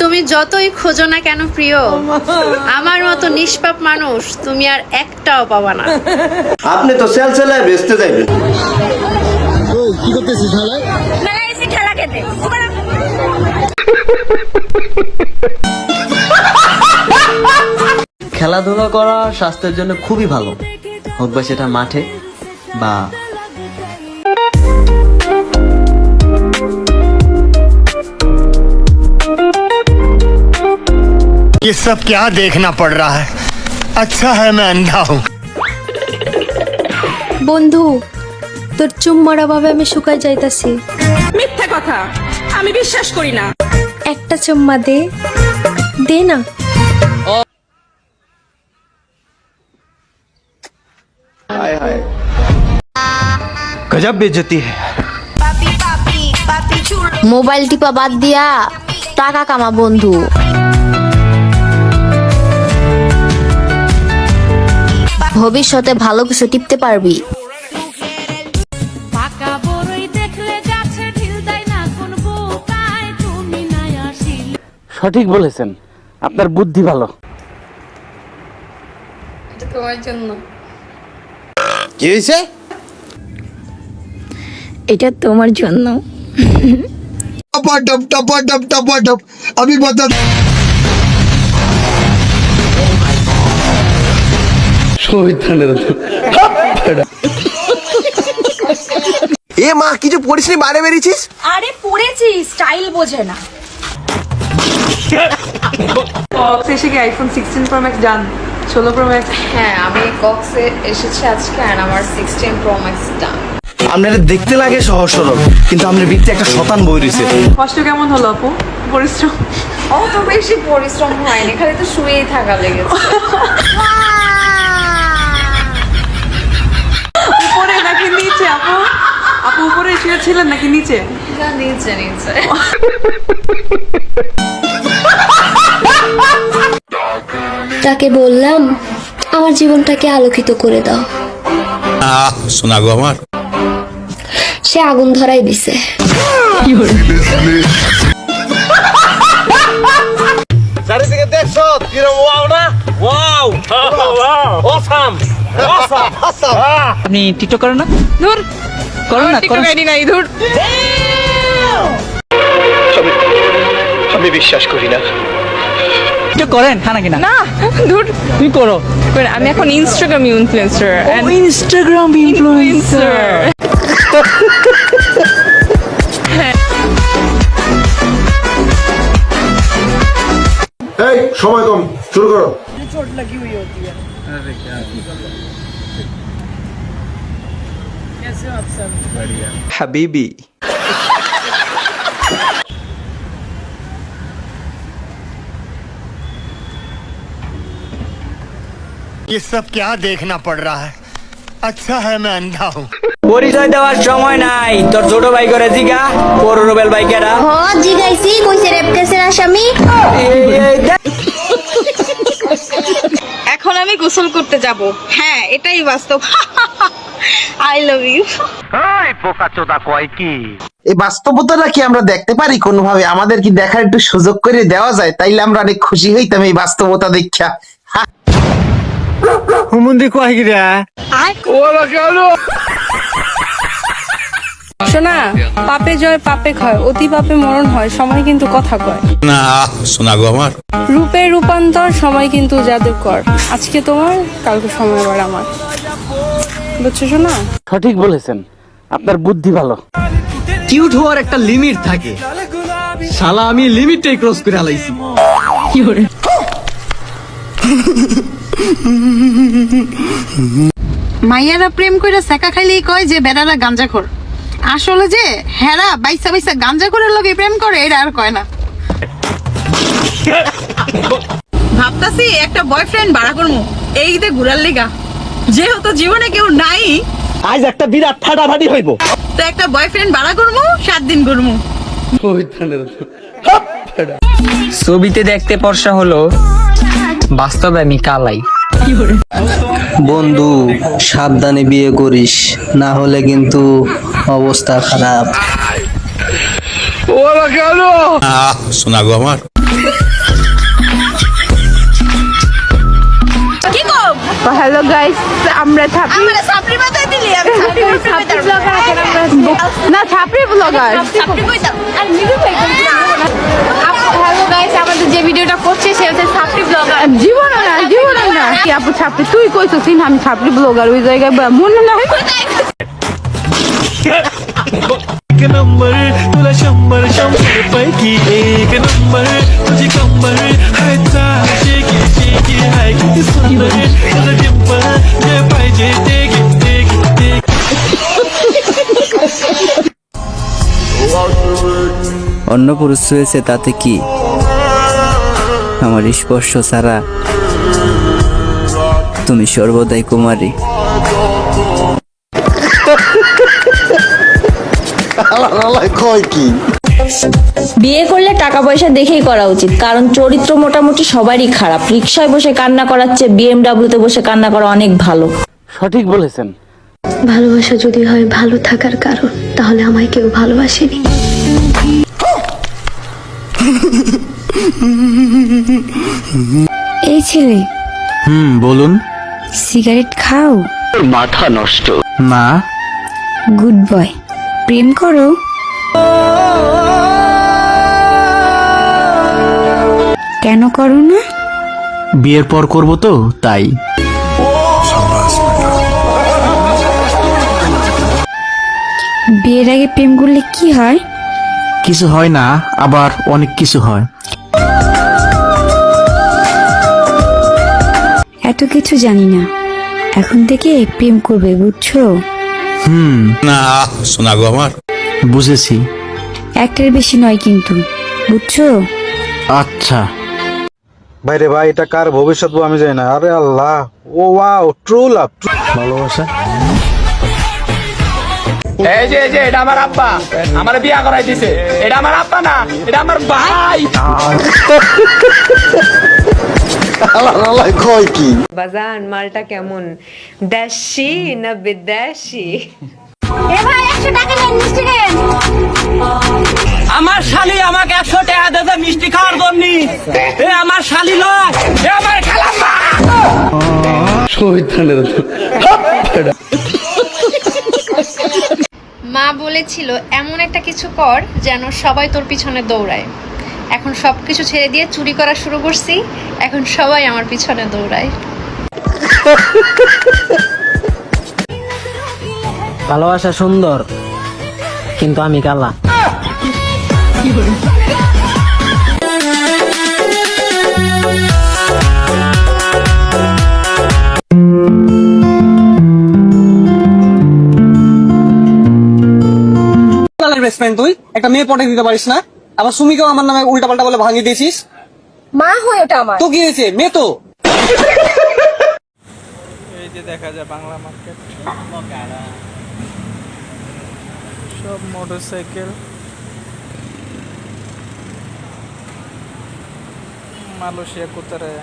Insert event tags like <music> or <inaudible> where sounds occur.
তুমি যতই খোঁজো না কেন প্রিয়? আমার মতো নিষ্পাপ মানুষ তুমি আর একটাও পাবা না। আপনি তো সেল সেলায় বেচতে যাইবেন। কি করতেছিস এসে খেলা খেতে। খেলাধুলা করা স্বাস্থ্যের জন্য খুবই ভালো। হোক বা সেটা মাঠে বা ये सब क्या देखना पड़ रहा है अच्छा है मैं अंधा हूँ বন্ধু তোর চুম্মার অভাবে আমি শুকাই যাইতাছি মিথ্যা কথা আমি বিশ্বাস করি না একটা চুম্মা দে দে না গজব বেজতি মোবাইল টিপা বাদ দিয়া টাকা কামা বন্ধু ভবিষ্যতে ভালো কিছু টিপতে পারবি। সঠিক বলেছেন আপনার বুদ্ধি ভালো। এটা তোমার জন্য। টপা টপ টপা টপ টপা টপ আমি বাতা এ মা কিছু পড়িস নি? বাইরে বেরিয়েছিস? আরে পড়েছি স্টাইল বোঝে না। এসে কি আইফোন সিক্সটিন প্রো ম্যাক্স ডান ষোলো প্রো ম্যাক্স হ্যাঁ আমি কক্সে এসেছি আজকে আর আমার সিক্সটিন প্রো ম্যাক্স ডান আপনারা দেখতে লাগে সহজ সরল কিন্তু আপনার ভিতরে একটা শতান বই রয়েছে। কষ্ট কেমন হলো আপু? পরিশ্রম? অত বেশি পরিশ্রম হয়নি খালি তো শুয়েই থাকা লেগেছে <laughs> উপরে নাকি নিচে আপু আপু শুয়েছিলেন নাকি নিচে? না, নিচে নিচে। তাকে বললাম আমার জীবনটাকে আলোকিত করে দাও। শোনা গো আমার। সে আগুন ধরাই দিছে। চারিদিকে দেখছ? কিরম ওয়াও না? ওয়াও। <laughs> অসাম <laughs> আপনি টিকটক করেন না? ধর। করেন না করেন। আইডি নাই ধুর। আমি বিশ্বাস করি না। করেন খানা কিনা। না ধুর। তুমি করো? আমি এখন ইনস্টাগ্রাম ইনফ্লুয়েন্সার ইনস্টাগ্রাম ইনফ্লুয়েন্সার এই সময় কম শুরু করো। হাবিবি ये सब क्या देखना पड़ रहा है अच्छा है मैं अंधा हूँ পরিচয় দেওয়ার সময় নাই তোর ছোট ভাই করে জিগা বড় রুবেল ভাই কেরা হ জিগাইছি কইছে রেপ কেসের আসামি এখন আমি গোসল করতে যাব হ্যাঁ এটাই বাস্তব <laughs> আই লাভ ইউ এই বাস্তবতাটা কি আমরা দেখতে পারি কোনোভাবে? আমাদের কি দেখার একটু সুযোগ করে দেওয়া যায়? তাইলে আমরা অনেক খুশি হইতাম এই বাস্তবতা দেখা হুমুন্দি কয় গিরা শোনা পাপে জয় পাপে ক্ষয় অতি পাপে মরণ হয় সময় কিন্তু কথা কয়। না শোনা গো আমার। রূপে রূপান্তর সময় কিন্তু জাদুকর। আজকে তোমার কালকে সময় আবার আমার। বুঝছ শোনা সঠিক বলেছেন। আপনার বুদ্ধি ভালো। কিউট হওয়ার একটা লিমিট থাকে। শালা আমি লিমিটটাই ক্রস করে আলাইছি। মাইয়ারা প্রেম কইরা সেকা খাইলেই কয় যে বেড়ারা গাঞ্জাখোর। আসলে যে হেরা বাইসা বাইসা গাঞ্জাখোরের লগে প্রেম করে এটা আর কয় না। ভাবতাছি একটা বয়ফ্রেন্ড ভাড়া করব এই ঈদে ঘুরার লিগা। যেহেতু জীবনে কেউ নাই আজ একটা বিরাট ফাটাফাটি হইব। তো একটা বয়ফ্রেন্ড ভাড়া করব সাত দিন করব ছবিতে দেখতে পরশা হলো বাস্তবে আমি কালাই। বন্ধু সাবধানে বিয়ে করিস না হলে কিন্তু অবস্থা খারাপ। ওরা শোনা গো আমার। কি হ্যালো গাইস আমরা থাপি আমরা ছাপরি মাথায় দিলি আমি ছাপরি ব্লগার না ছাপরি ব্লগার ছাপরি কইতাম আর মিডু গাইস আমাদের যে ভিডিওটা করছে সে আপু ছাপরি তুই কইছিস আমি ছাপরি ব্লগার ওই জায়গায় <laughs> অন্য পুরুষ হয়েছে তাতে কি? আমার স্পর্শ ছাড়া তুমি সর্বদাই কুমারী। কয় কি বিয়ে করলে টাকা পয়সা দেখেই করা উচিত কারণ চরিত্র মোটামুটি সবারই খারাপ। রিক্সায় বসে কান্না করার চেয়ে বিএমডাব্লিউতে বসে কান্না করা অনেক ভালো। সঠিক বলেছেন। ভালোবাসা যদি হয় ভালো থাকার কারণ তাহলে আমায় কেউ ভালোবাসেনি। এই ছেলে। হুম বলুন। সিগারেট খাও। মাথা নষ্ট। না গুড বয়। প্রেম করো। কেন করো না? বিয়ের পর করব তো তাই। বিয়ের আগে প্রেম করলে কি হয়? কিছু হয় না আবার অনেক কিছু হয়। এত কিছু জানি না। এখন থেকে প্রেম করবে বুঝছ? হুম। না শোনা গো আমার। বুঝেছি। একটার বেশি নয় কিন্তু বুঝছ? আচ্ছা। ভাই রে ভাই এটা কার ভবিষ্যৎ আমি জানি না। আরে আল্লাহ ও ওয়াও ট্রু লাভ ভালোবাসা? এই যে এই যে এটা আমার আব্বা। আমার বিয়া করাই দিছে। এটা আমার আব্বা না এটা আমার ভাই। কয় কি? বাজান মালটা কেমন? দেশি না বিদেশি? আমার শালি আমাকে একশো টাকা দেবে মিষ্টি খাওয়ার জন্য। এ আমার শালি নয় এ আমার খালাম্মা। মা বলেছিল এমন একটা কিছু কর যেন সবাই তোর পিছনে দৌড়ায়। এখন সব কিছু ছেড়ে দিয়ে চুরি করা শুরু করছি এখন সবাই আমার পিছনে দৌড়ায়। ভালোবাসা সুন্দর কিন্তু আমি কালা। বেসমেন্ট তুই। একটা মেয়ে পটে দিতে পারিস না। আবার সুমিকেও আমার নামে উল্টা পাল্টা বলে ভাঙিয়ে দিয়েছিস। মা হয়ে ওটা আমার। তো কি হয়েছে? মেয়ে তো। এই যে দেখা যায় বাংলা মার্কেট সব মোটরসাইকেল মালয়েশিয়া কোথায়